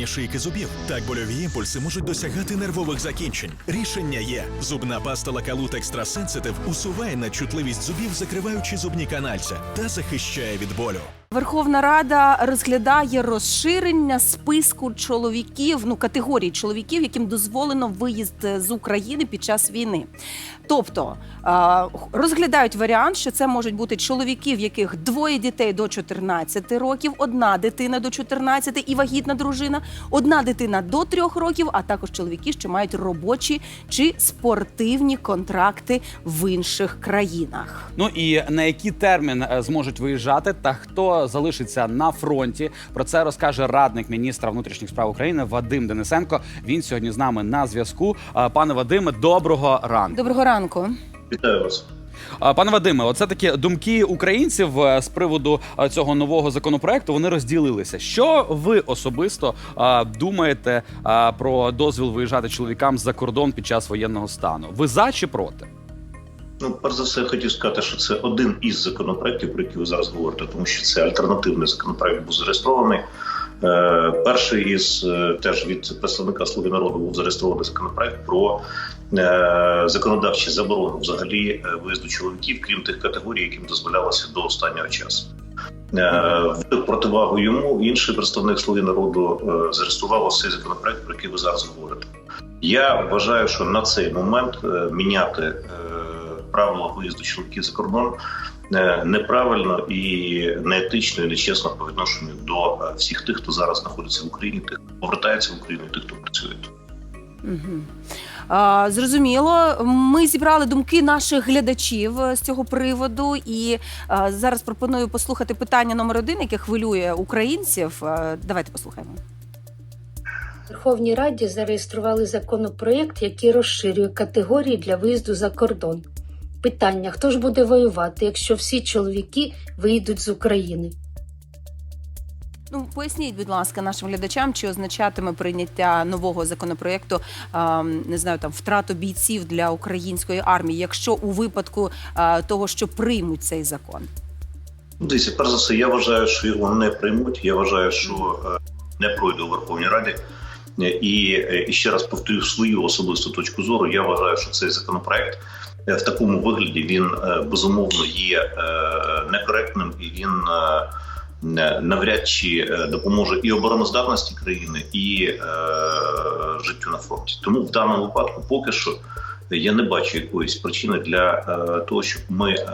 зруйновані шийки зубів. Так больові імпульси можуть досягати нервових закінчень. Рішення є. Зубна паста Лакалут Екстра Сенситив усуває надчутливість зубів, закриваючи зубні канальця та захищає від болю. Верховна Рада розглядає розширення списку чоловіків, ну категорій чоловіків, яким дозволено виїзд з України під час війни. Тобто розглядають варіант, що це можуть бути чоловіки, в яких двоє дітей до 14 років, одна дитина до 14 і вагітна дружина, одна дитина до 3 років, а також чоловіки, що мають робочі чи спортивні контракти в інших країнах. Ну і на який термін е, зможуть виїжджати та хто залишиться на фронті? Про це розкаже радник міністра внутрішніх справ України Вадим Денисенко. Він сьогодні з нами на зв'язку. Е, Пане Вадиме, доброго ранку. Доброго ранку. Вітаю вас. Е, Пане Вадиме, оце такі думки українців е, з приводу цього нового законопроекту. Вони розділилися. Що ви особисто думаєте про дозвіл виїжджати чоловікам за кордон під час воєнного стану? Ви за чи проти? Ну, перш за все, я хотів сказати, що це один із законопроєктів, про які ви зараз говорите, тому що це альтернативний законопроект був зареєстрований. Е, перший із е, теж від представника Слуги народу був зареєстрований законопроект про е, законодавчі заборони взагалі виїзду чоловіків, крім тих категорій, яким дозволялося до останнього часу. В противагу йому інший представник Слуги народу зареєстрував ось цей законопроект, про який ви зараз говорите. Я вважаю, що на цей момент міняти правила виїзду чоловіків за кордон е, неправильно і неетично і нечесно по відношенню до е, всіх тих, хто зараз знаходиться в Україні, тих, хто повертається в Україну, і тих, хто працює. Угу. А, зрозуміло, ми зібрали думки наших глядачів е, з цього приводу, і а, зараз пропоную послухати питання номер один, яке хвилює українців. А, давайте послухаємо. Верховній Раді зареєстрували законопроєкт, який розширює категорії для виїзду за кордон. Питання: хто ж буде воювати, якщо всі чоловіки виїдуть з України? Ну поясніть, будь ласка, нашим глядачам, чи означатиме прийняття нового законопроєкту, а, не знаю, там втрату бійців для української армії, якщо у випадку а, того, що приймуть цей закон. Ну, Дивіться, перш за все, я вважаю, що його не приймуть. Я вважаю, що е, не пройде у Верховній Раді. Е, І, е, і ще раз повторю свою особисту точку зору. Я вважаю, що цей законопроект е, в такому вигляді він е, безумовно є е, некоректним і він е, навряд чи е, допоможе і обороноздатності країни, і е, життю на фронті. Тому в даному випадку поки що. Я не бачу якоїсь причини для е, того, щоб ми е,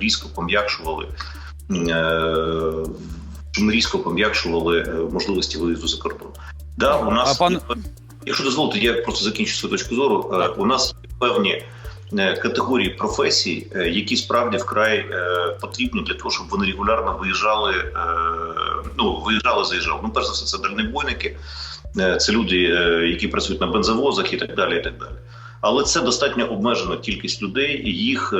різко пом'якшували е, ми різко пом'якшували е, можливості виїзду за кордон. Да, у нас А пан- якщо дозволите, я просто закінчу свою точку зору. Е, У нас є певні е, категорії професій, е, які справді вкрай е, потрібні для того, щоб вони регулярно виїжджали. е, Ну виїжджали, заїжджали. Ну, перш за все, це дальнобойники, е, це люди, е, які працюють на бензовозах і так далі. І так далі. Але це достатньо обмежена кількість людей, і їх е,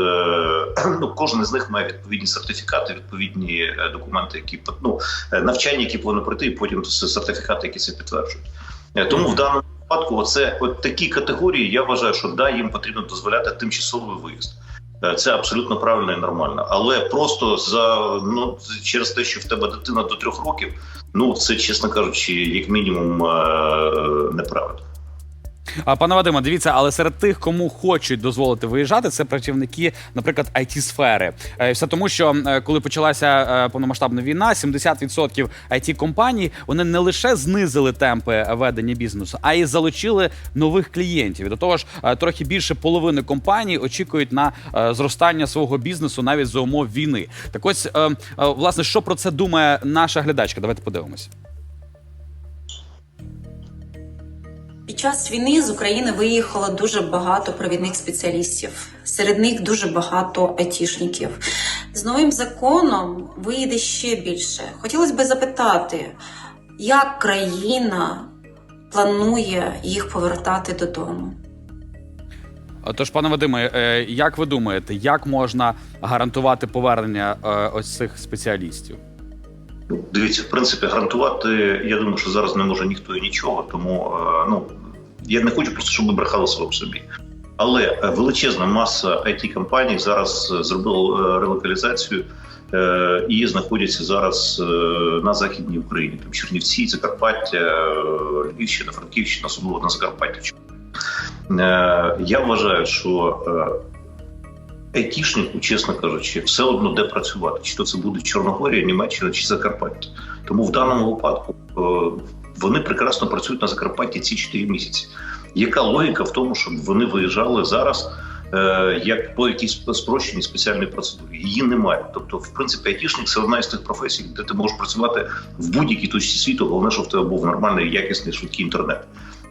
ну кожен з них має відповідні сертифікати, відповідні е, документи, які ну, е, навчання, які повинні пройти, і потім сертифікати, які це підтверджують. Е, Тому в даному випадку, оце от такі категорії, я вважаю, що да, їм потрібно дозволяти тимчасовий виїзд. Е, Це абсолютно правильно і нормально. Але просто за ну через те, що в тебе дитина до трьох років, ну це чесно кажучи, як мінімум е, неправильно. А пане Вадиме, дивіться, але серед тих, кому хочуть дозволити виїжджати, це працівники, наприклад, it сфери Е, Все тому, що е, коли почалася е, повномасштабна війна, 70% it компаній вони не лише знизили темпи ведення бізнесу, а й залучили нових клієнтів. До того ж, трохи більше половини компаній очікують на зростання свого бізнесу навіть за умов війни. Так ось, е, е, власне, що про це думає наша глядачка? Давайте подивимося. Під час війни з України виїхало дуже багато провідних спеціалістів. Серед них дуже багато айтішників. З новим законом виїде ще більше. Хотілося б запитати, як країна планує їх повертати додому? Тож, пане Вадиме, е, як ви думаєте, як можна гарантувати повернення е, ось цих спеціалістів? Дивіться, в принципі, гарантувати, я думаю, що зараз не може ніхто і нічого. Тому е, ну я не хочу просто, щоб ви брехали в собі. Але е, величезна маса it компаній зараз е, зробила е, релокалізацію і знаходяться зараз на західній Україні. Там Чернівці, Закарпаття, Львівщина, Франківщина, особливо на Закарпатті. Е, Я вважаю, що айтішнику, чесно кажучи, все одно де працювати. Чи то це буде Чорногорія, Німеччина чи Закарпаття. Тому в даному випадку вони прекрасно працюють на Закарпатті ці 4 місяці. Яка логіка в тому, щоб вони виїжджали зараз? е, Як по якійсь спрощеній спеціальній процедурі її немає. Тобто, в принципі, айтішник це одна із тих професій, де ти можеш працювати в будь-якій точці світу. Головне, щоб в тебе був нормальний, якісний, швидкий інтернет.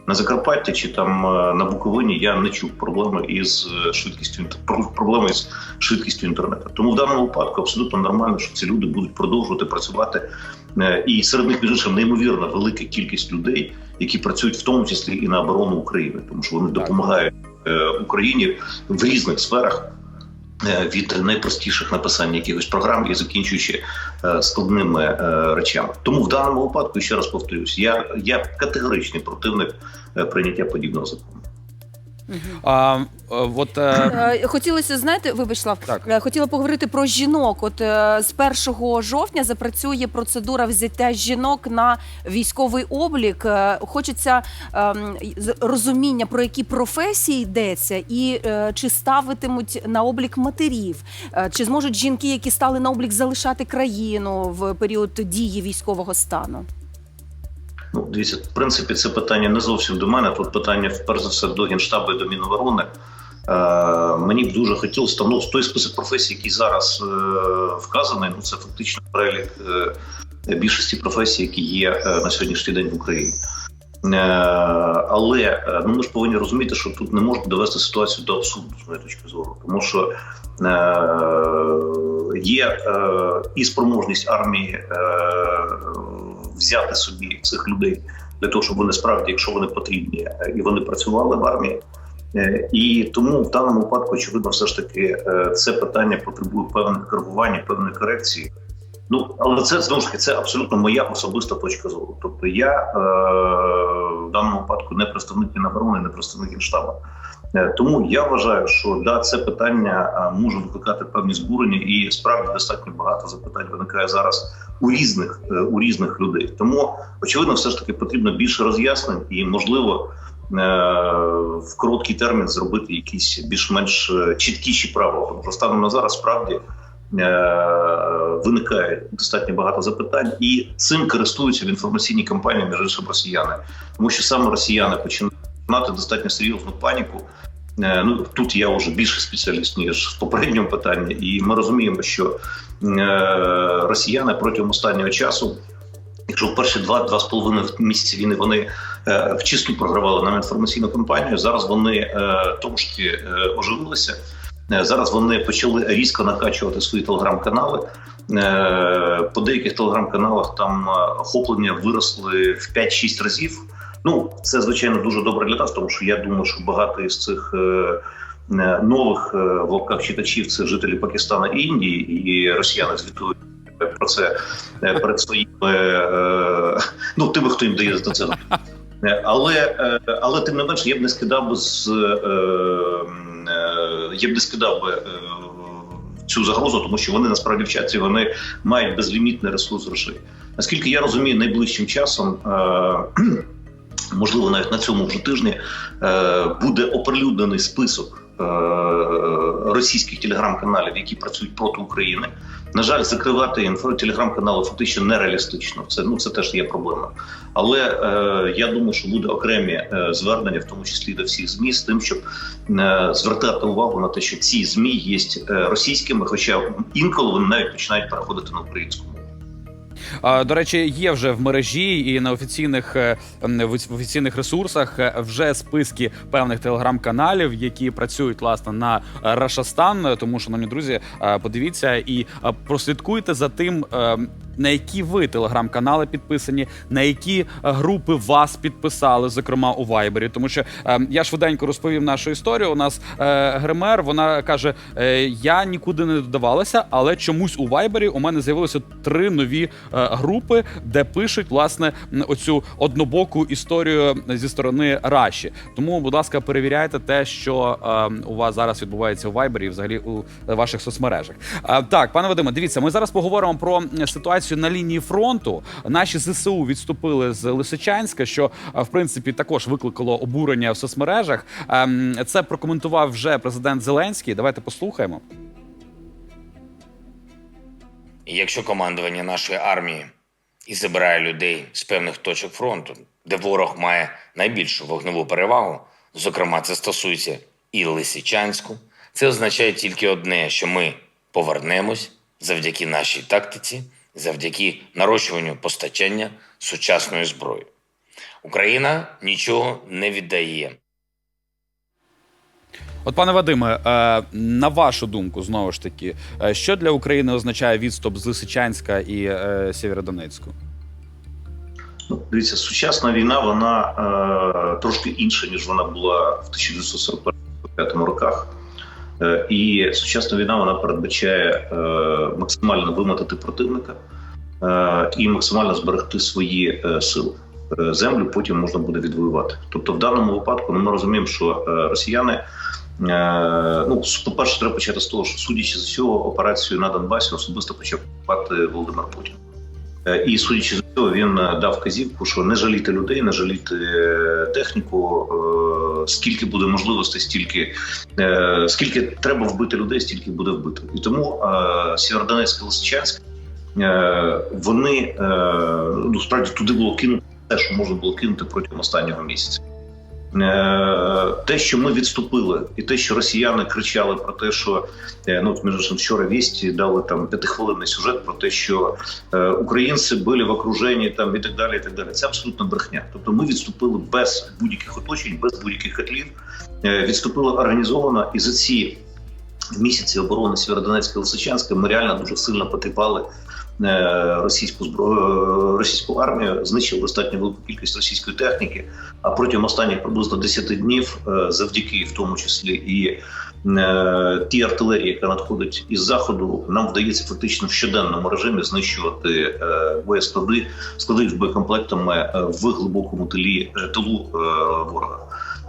На Закарпатті чи там е, на Буковині я не чув проблеми із е, швидкістю проблеми із швидкістю інтернету. Тому в даному випадку абсолютно нормально, що ці люди будуть продовжувати працювати. Е, І серед них між іншим неймовірно велика кількість людей, які працюють в тому числі і на оборону України, тому що вони допомагають е, Україні в різних сферах. е, Від найпростіших написання якихось програм і закінчуючи складними речами, тому в даному випадку ще раз повторюсь, я, я категоричний противник прийняття подібного закону. А, е, от, е, Е, Хотілося, знаєте, вибач, Слав, Так. е, хотіла поговорити про жінок. От е, з 1 жовтня запрацює процедура взяття жінок на військовий облік. Е, Хочеться ем, з- розуміння, про які професії йдеться, і е, чи ставитимуть на облік матерів, Е, чи зможуть жінки, які стали на облік, залишати країну в період дії військового стану. Ну, дивіться, в принципі, це питання не зовсім до мене. Тут питання, перш за все, до Генштабу і до Міноборони. Е, мені б дуже хотілося там, ну, той список професій, який зараз е, вказаний, ну це фактично перелік е, більшості професій, які є е, на сьогоднішній день в Україні. Е, але е, ну, ми ж повинні розуміти, що тут не можна довести ситуацію до абсурду, з моєї точки зору, тому що е, є е, і спроможність армії е, взяти собі цих людей для того, щоб вони справді, якщо вони потрібні, е, і вони працювали в армії. Е, І тому в даному випадку, очевидно, все ж таки е, це питання потребує певних коригувань, певної корекції. Ну але це знову ж таки це абсолютно моя особиста точка зору. Тобто я е, в даному випадку не представник Міноборони, не представник Генштабу. Е, Тому я вважаю, що да, це питання може викликати певні збурення, і справді достатньо багато запитань виникає зараз у різних е, у різних людей. Тому очевидно, все ж таки потрібно більше роз'яснень і можливо. е, В короткий термін зробити якісь більш-менш чіткіші правила. Тому що станом на зараз справді виникає достатньо багато запитань, і цим користуються в інформаційній кампанії між іншим росіяни, тому що саме росіяни починають достатньо серйозну паніку. Е, Ну тут я вже більше спеціаліст ніж в попередньому питанні, і ми розуміємо, що е, росіяни протягом останнього часу. Якщо в перші два-два з половиною місяці війни вони е, вчасно програвали нам інформаційну кампанію, зараз вони е, трошки е, оживилися. Зараз вони почали різко накачувати свої телеграм-канали. По деяких телеграм-каналах там охоплення виросли в 5-6 разів. Ну, це звичайно дуже добре для нас, тому що я думаю, що багато із цих е, е, нових е, в лапках читачів це жителі Пакистана і Індії, і росіяни звітують про це перед своїми ну тими, хто їм дає за це. Але, але тим не менше, я б не скидав би з я б не скидав би цю загрозу, тому що вони насправді вчаться, вони мають безлімітний ресурс грошей. Наскільки я розумію, найближчим часом. Можливо, навіть на цьому вже тижні е, буде оприлюднений список е, російських телеграм-каналів, які працюють проти України. На жаль, закривати інфо телеграм-канали фактично нереалістично. Це ну це теж є проблема. Але е, я думаю, що буде окремі е, звернення, в тому числі до всіх змі, з тим, щоб е, звертати увагу на те, що ці змі є е, російськими, хоча інколи вони навіть починають переходити на українську. До речі, є вже в мережі і на офіційних е, в офіційних ресурсах е, вже списки певних телеграм-каналів, які працюють власне на Рашастан. Тому, шановні друзі, е, подивіться і прослідкуйте за тим. На які ви телеграм-канали підписані, на які е, групи вас підписали, зокрема у Вайбері. Тому що е, я швиденько розповім нашу історію. У нас е, гример, вона каже: е, я нікуди не додавалася, але чомусь у Вайбері у мене з'явилося три нові е, групи, де пишуть власне оцю однобоку історію зі сторони Раші. Тому, будь ласка, перевіряйте те, що е, у вас зараз відбувається у Вайбері і взагалі у ваших соцмережах. Е, так, пане Вадиме, дивіться, ми зараз поговоримо про ситуацію на лінії фронту. Наші ЗСУ відступили з Лисичанська, що е, в принципі також викликало обурення в соцмережах. Ем, Це прокоментував вже президент Зеленський. Давайте послухаємо. Якщо командування нашої армії і забирає людей з певних точок фронту, де ворог має найбільшу вогневу перевагу, зокрема, це стосується і Лисичанську, це означає тільки одне, що ми повернемось завдяки нашій тактиці, завдяки нарощуванню постачання сучасної зброї. Україна нічого не віддає. От, пане Вадиме, е, на вашу думку, знову ж таки, е, що для України означає відступ з Лисичанська і е, Сєвєродонецьку? Ну, дивіться, сучасна війна вона е, трошки інша, ніж вона була в 1945 роках. Е, і сучасна війна вона передбачає е, максимально вимотати противника е, і максимально зберегти свої сили. Землю потім можна буде відвоювати. Тобто, в даному випадку ну, ми розуміємо, що росіяни. Ну, по-перше, треба почати з того, що судячи з цього, операцію на Донбасі особисто почав купувати Володимир Путін. Е, І судячи з цього, він е, дав вказівку, що не жаліти людей, не жаліти е, техніку. Скільки буде можливостей, стільки скільки треба вбити людей, стільки буде вбито. І тому Сєвєродонецьк і Лисичанськ, вони ну справді туди було кинуто те, що можна було кинути протягом останнього місяця. Е, Те, що ми відступили, і те, що росіяни кричали про те, що е, ну між іншим, вчора вісті дали там п'ятихвилинний сюжет про те, що е, українці були в окруженні там і так далі. І так далі. Це абсолютно брехня. Тобто ми відступили без будь-яких оточень, без будь-яких котлів, відступили організовано, і за ці місяці оборони Сєвєродонецька і Лисичанська ми реально дуже сильно потріпали е, російську зброю, російську армію, знищили достатньо велику кількість російської техніки. А протягом останніх приблизно 10 днів, е, завдяки в тому числі і е, тій артилерії, яка надходить із заходу, нам вдається фактично в щоденному режимі знищувати е, боєсклади, склади з боєкомплектами е, в глибокому тилі е, тилу е, ворога.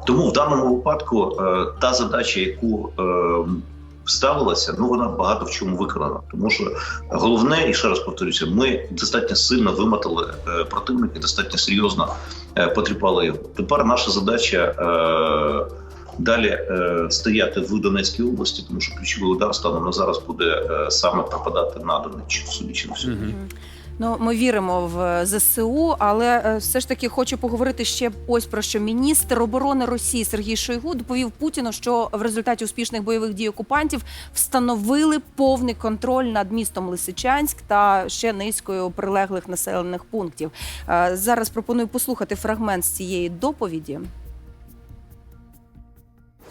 Тому в даному випадку е, та задача, яку е, ставилася, ну вона багато в чому виконана. Тому що головне, і ще раз повторюся, ми достатньо сильно вимотали е, противника, достатньо серйозно е, потріпали його. Тепер наша задача. Е, Далі е, стояти в Донецькій області, тому що ключовий удар станом на зараз буде е, саме пропадати на Донеччину, судячи на всьому. Ну, ми віримо в ЗСУ, але е, все ж таки хочу поговорити ще ось про що міністр оборони Росії Сергій Шойгу доповів Путіну, що в результаті успішних бойових дій окупантів встановили повний контроль над містом Лисичанськ та ще низкою прилеглих населених пунктів. Е, Зараз пропоную послухати фрагмент з цієї доповіді.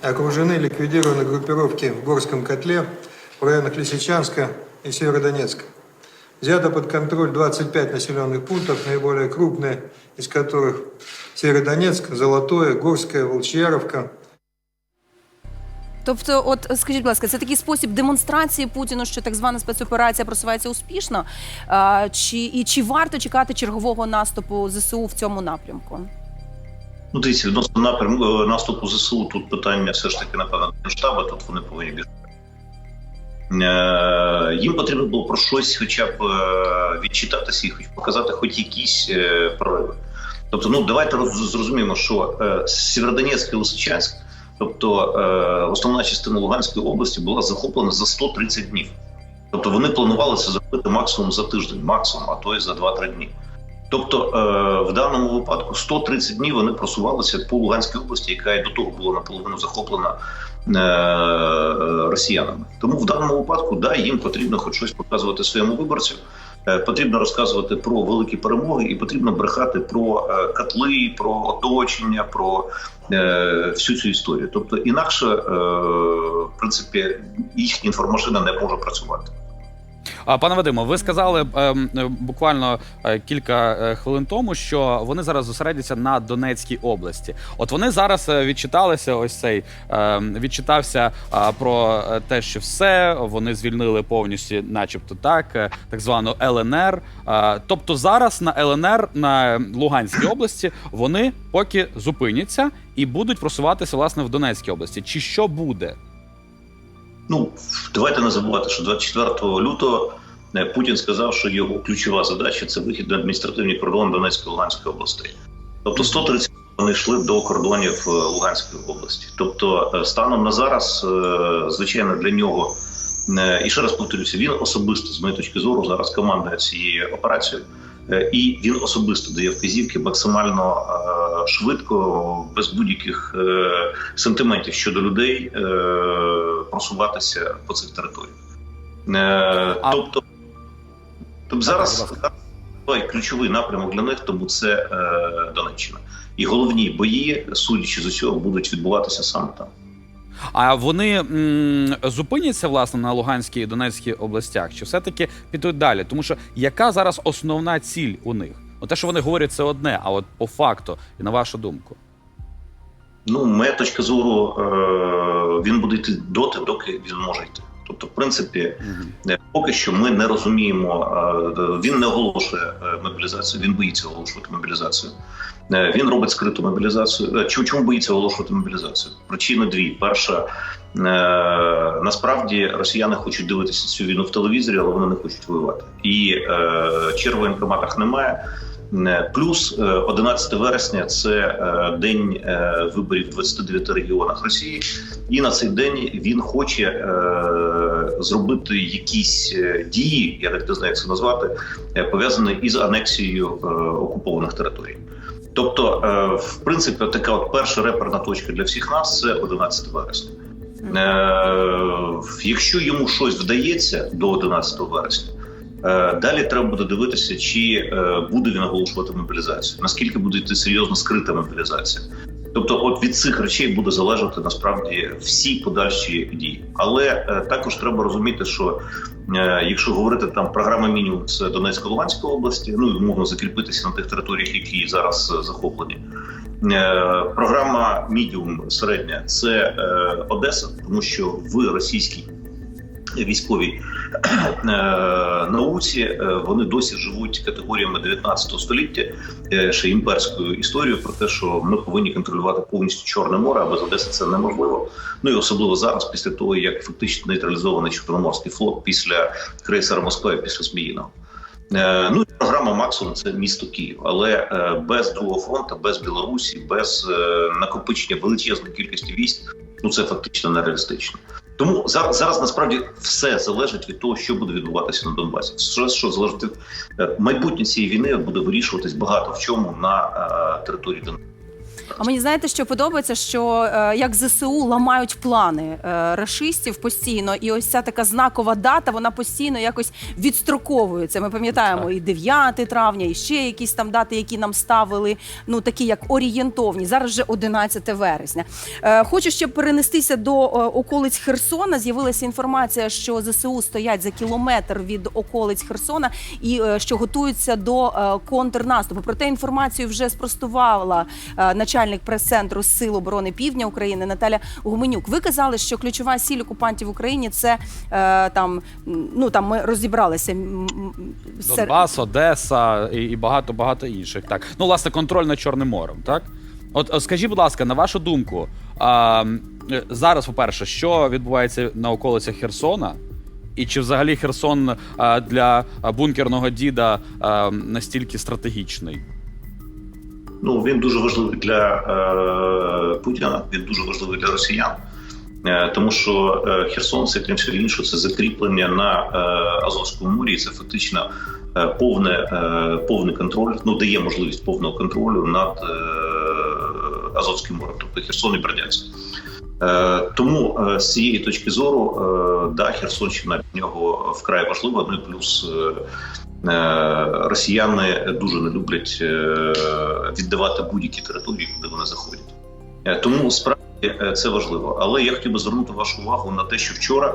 Окружены ликвидированы группировки в Горском котле в районах Лисичанска и Северодонецка. Взято под контроль 25 населенных пунктов, наиболее крупные из которых Северодонецк, Золотое, Горская, Волчьяровка. Тобто, от скажіть, будь ласка, це такий спосіб демонстрації Путіну, що так звана спецоперація просувається успішно. А, чи і чи варто чекати чергового наступу ЗСУ в цьому напрямку? Ну, дивіться, відносно напрямку е, наступу ЗСУ, тут питання все ж таки, напевно, Генштаба, тут вони повинні більше. Е, Їм потрібно було про щось хоча б е, відчитатися і хоч показати хоч якісь е, прориви. Тобто, ну давайте роз- зрозуміємо, що Сєвєродонецьк і Лисичанськ, тобто основна частина Луганської області, була захоплена за 130 днів. Тобто вони планували це зробити максимум за тиждень, максимум, а то і за 2-3 дні. Тобто, в даному випадку 130 днів вони просувалися по Луганській області, яка і до того була наполовину захоплена росіянами. Тому в даному випадку да, їм потрібно хоч щось показувати своєму виборцю. Е, Потрібно розказувати про великі перемоги, і потрібно брехати про е, котли, про оточення, про е, всю цю історію. Тобто, інакше, е, в принципі, їхня інформашина не може працювати. Пане Вадимо, ви сказали ем, е, буквально е, кілька е, хвилин тому, що вони зараз зосередяться на Донецькій області. От вони зараз відчиталися. Ось цей ем, відчитався про те, що все вони звільнили повністю, начебто так, так звану ЛНР. Тобто зараз на ЛНР на Луганській області вони поки зупиняться і будуть просуватися власне в Донецькій області. Чи що буде? Ну давайте не забувати, що 24 лютого е, Путін сказав, що його ключова задача це вихід на адміністративний кордон Донецької та Луганської областей. Тобто 130 вони йшли до кордонів е, Луганської області. Тобто, е, станом на зараз, звичайно, для нього і ще раз повторюся, він особисто з моєї точки зору зараз командує цією операцією. І він особисто дає вказівки максимально швидко, без будь-яких е, сентиментів щодо людей е, просуватися по цих територіях. Е, А- Тобто, тобто зараз той ключовий напрямок для них, тому це Донеччина. І головні бої, судячи з усього, будуть відбуватися саме там. А вони м, зупиняться власне на Луганській і Донецькій областях, чи все-таки підуть далі? Тому що яка зараз основна ціль у них? Ну, те, що вони говорять, це одне, а от по факту, і на вашу думку. Ну, моя точка зору, е, він буде йти доти, доки він може йти. Тобто, в принципі, е, поки що ми не розуміємо. е, Він не оголошує мобілізацію, він боїться оголошувати мобілізацію. Він робить скриту мобілізацію. Чому, боїться оголошувати мобілізацію? Причини дві: перша насправді росіяни хочуть дивитися цю війну в телевізорі, але вони не хочуть воювати. І е, черг в воєнкоматах немає. Е, Плюс е, 11 вересня це е, день е, виборів в 29 регіонах Росії, і на цей день він хоче е, зробити якісь е, дії, я навіть не знаю, як це назвати, е, пов'язані із анексією е, окупованих територій. Тобто, е, в принципі, така от перша реперна точка для всіх нас це 11 вересня. Е, якщо йому щось вдається до 11 вересня. Е, Далі треба буде дивитися, чи е, буде він оголошувати мобілізацію, наскільки буде йти серйозно скрита мобілізація. Тобто, от від цих речей буде залежати насправді всі подальші дії. Але е, також треба розуміти, що е, якщо говорити там програма мінімум це Донецька Луганська області, ну і умовно закріпитися на тих територіях, які зараз е, захоплені. Е, Програма мідіум середня це е, Одеса, тому що в російській військовій е, науці е, вони досі живуть категоріями 19 століття, е, ще імперською історією про те, що ми повинні контролювати повністю Чорне море, а без Одеси це неможливо. Ну і особливо зараз, після того як фактично нейтралізований Чорноморський флот після крейсера Москва після Зміїного. Ну і програма Максимум це місто Київ, але без другого фронту, без Білорусі, без накопичення величезної кількості військ, ну це фактично нереалістично. Тому зараз, зараз насправді все залежить від того, що буде відбуватися на Донбасі. Все, що залежить від е, майбутнє цієї війни, буде вирішуватись багато в чому на е, території Донбасу. А мені знаєте, що подобається, що е, як ЗСУ ламають плани е, рашистів постійно, і ось ця така знакова дата, вона постійно якось відстроковується. Ми пам'ятаємо і 9 травня, і ще якісь там дати, які нам ставили, ну такі як орієнтовні. Зараз вже 11 вересня. Е, хочу ще перенестися до е, околиць Херсона. З'явилася інформація, що ЗСУ стоять за кілометр від околиць Херсона і е, що готуються до е, контрнаступу. Проте інформацію вже спростувала е, начальник прес-центру Сил оборони Півдня України Наталя Гуменюк. Ви казали, що ключова сіль окупантів в Україні це е, там. Ну там ми розібралися. Донбас, Одеса і, багато багато інших. Так, ну власне, контроль над Чорним морем. Так, от е, скажіть, будь ласка, на вашу думку, а, е, зараз, по-перше, що відбувається на околицях Херсона? І чи взагалі Херсон для бункерного діда настільки стратегічний? Ну він дуже важливий для е, Путіна, він дуже важливий для росіян. Е, Тому що е, Херсон, це крім всього іншого, це закріплення на е, Азовському морі. Це фактично е, повне, е, повний контроль, ну дає можливість повного контролю над е, Азовським морем, тобто Херсон і Бердянськ. Е, Тому е, з цієї точки зору, е, да, Херсонщина для нього вкрай важлива. Ну і плюс е, росіяни дуже не люблять е, віддавати будь-які території, куди вони заходять. Е, Тому справді е, це важливо. Але я хотів би звернути вашу увагу на те, що вчора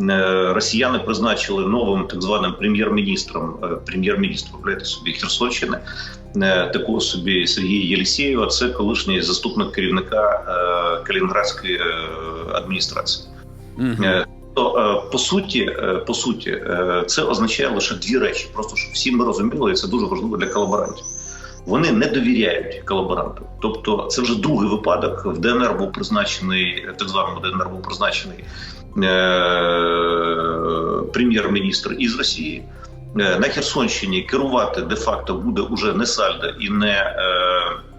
е, росіяни призначили новим так званим прем'єр-міністром е, прем'єр-міністр уявляєте собі Херсонщини, е, такого собі Сергія Єлісєєва. Це колишній заступник керівника е, Калінінградської е, адміністрації. Мгм. Е, То е, по суті, е, по суті, е, це означає лише дві речі. Просто щоб всі ми розуміли, і це дуже важливо для колаборантів. Вони не довіряють колаборанту. Тобто, це вже другий випадок. В ДНР був призначений, так званому ДНР був призначений е- прем'єр-міністр із Росії. На Херсонщині керувати де-факто буде уже не Сальдо і не е-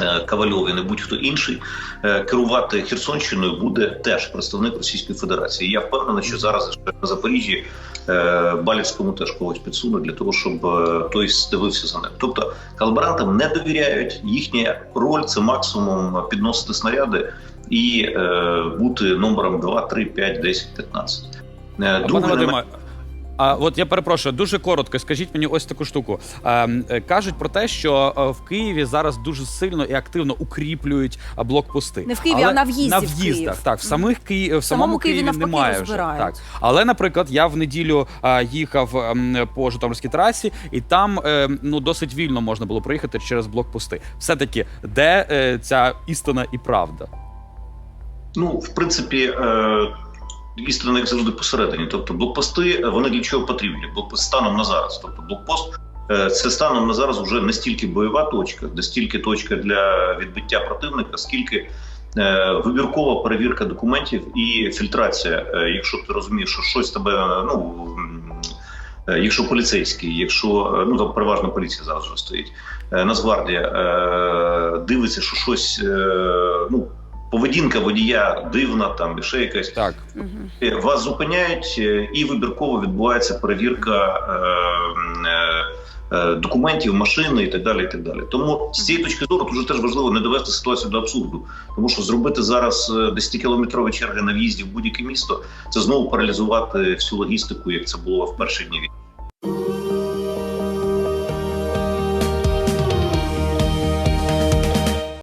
е, Ковальов і не будь-хто інший. Е, Керувати Херсонщиною буде теж представник Російської Федерації. Я впевнений, що зараз на Запоріжжі е, Балівському теж когось підсунуть для того, щоб той дивився за ним. Тобто колаборантам не довіряють. Їхня роль це максимум підносити снаряди і бути номером 2, 3, 5, 10, 15. Е, Пане Другий Вадиме, елемент- а от я перепрошую, дуже коротко. Скажіть мені ось таку штуку. Ем, е, кажуть про те, що е, в Києві зараз дуже сильно і активно укріплюють а, блокпости. Не в Києві, Але а на в'їзді на в в'їздах. Київ. Так, в самих Ки... в самому, Києві Києві, навпаки немає вже. розбирають. Так. Але, наприклад, я в неділю а, їхав ем, по Житомирській трасі, і там ем, ну досить вільно можна було проїхати через блокпости. Все таки, де е, ця істина і правда? Ну, в принципі, е, істина, як завжди, посередині. Тобто, блокпости е, вони для чого потрібні? Блокпост станом на зараз. Тобто, блокпост е, це станом на зараз вже не стільки бойова точка, не стільки точка для відбиття противника, скільки е, вибіркова перевірка документів і фільтрація. Якщо ти розумієш, що щось тебе, ну. Якщо поліцейський, якщо ну там переважно поліція зараз вже стоїть, Нацгвардія дивиться, що щось ну поведінка водія дивна, там і ще якась. Так. Е, Вас зупиняють, е, і вибірково відбувається перевірка е, е, е, документів, машини і так далі. І так далі. Тому з цієї точки зору дуже теж важливо не довести ситуацію до абсурду, тому що зробити зараз 10-кілометрові черги на в'їзді в будь-яке місто це знову паралізувати всю логістику, як це було в перші дні війни.